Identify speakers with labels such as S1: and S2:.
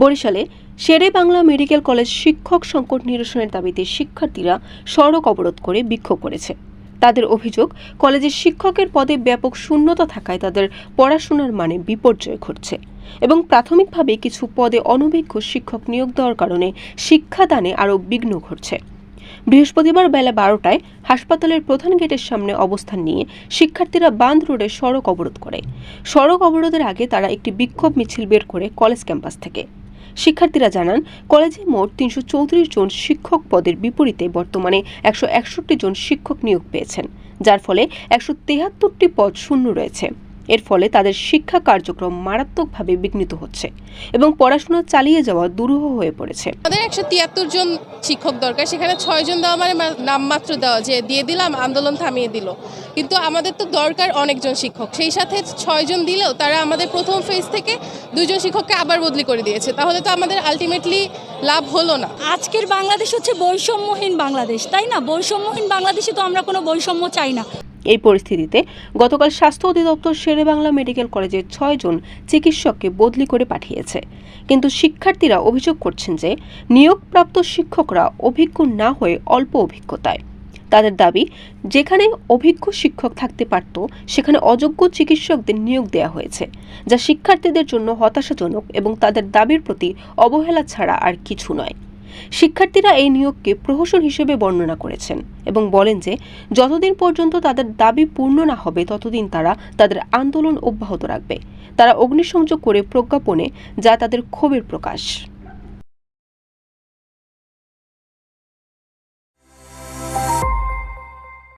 S1: বরিশালে শেরে Bangla medical college শিক্ষক সংকট নিরসনের দাবিতে শিক্ষার্থীরা সড়ক অবরোধ করে বিক্ষোভ করেছে। তাদের অভিযোগ, কলেজের শিক্ষকের পদে ব্যাপক শূন্যতা থাকায় তাদের পড়াশোনার মানে বিপর্যয় ঘটছে এবং প্রাথমিকভাবে কিছু পদে অনভিজ্ঞ শিক্ষক নিয়োগ দেওয়ার কারণে শিক্ষাদানে আরও বিঘ্ন ঘটছে। বৃহস্পতিবার বেলা বারোটায় হাসপাতালের প্রধান গেটের সামনে অবস্থান নিয়ে শিক্ষার্থীরা বাঁধ রোডে সড়ক অবরোধ করে। সড়ক অবরোধের আগে তারা একটি বিক্ষোভ মিছিল বের করে কলেজ ক্যাম্পাস থেকে। শিক্ষার্থীরা জানান, কলেজে মোট তিনশো চৌত্রিশ জন শিক্ষক পদের বিপরীতে বর্তমানে একশো একষট্টি জন শিক্ষক নিয়োগ পেয়েছেন, যার ফলে একশো তেহাত্তরটি পদ শূন্য রয়েছে। এর ফলে তাদের শিক্ষা কার্যক্রম মারাত্মকভাবে বিঘ্নিত হচ্ছে এবং পড়াশোনা চালিয়ে যাওয়া দুরূহ হয়ে পড়েছে।
S2: আমাদের একশো তিয়াত্তর জন শিক্ষক দরকার সেখানে ছয় জন দেওয়া মানে মা- নামমাত্র দেওয়া যে দিয়ে দিলাম আন্দোলন থামিয়ে দিল। কিন্তু আমাদের তো দরকার অনেকজন শিক্ষক সেই সাথে ছয় জন দিলেও তারা আমাদের প্রথম ফেজ থেকে দুজন শিক্ষককে আবার বদলি করে দিয়েছে। তাহলে তো আমাদের আলটিমেটলি লাভ হলো না।
S3: আজকের বাংলাদেশ হচ্ছে বৈষম্যহীন বাংলাদেশ তাই না? বৈষম্যহীন বাংলাদেশে তো আমরা কোনো বৈষম্য চাই না।
S1: এই পরিস্থিতিতে গতকাল স্বাস্থ্য অধিদপ্তর শেরে বাংলা মেডিকেল কলেজের ছয়জন চিকিৎসককে বদলি করে পাঠিয়েছে। কিন্তু শিক্ষার্থীরা অভিযোগ করছেন যে নিয়োগপ্রাপ্ত শিক্ষকরা অভিজ্ঞ না হয়ে অল্প অভিজ্ঞতায়। তাদের দাবি, যেখানে অভিজ্ঞ শিক্ষক থাকতে পারত, সেখানে অযোগ্য চিকিৎসকদের নিয়োগ দেওয়া হয়েছে, যা শিক্ষার্থীদের জন্য হতাশাজনক এবং তাদের দাবির প্রতি অবহেলা ছাড়া আর কিছু নয়। শিক্ষার্থীরা এই নিয়োগকে প্রহসন হিসেবে বর্ণনা করেছেন এবং বলেন যে, যতদিন পর্যন্ত তাদের দাবি পূর্ণ না হবে, ততদিন তারা তাদের আন্দোলন অব্যাহত রাখবে। তারা অগ্নিসংযোগ করে প্রজ্ঞাপনে যা তাদের ক্ষোভের প্রকাশ।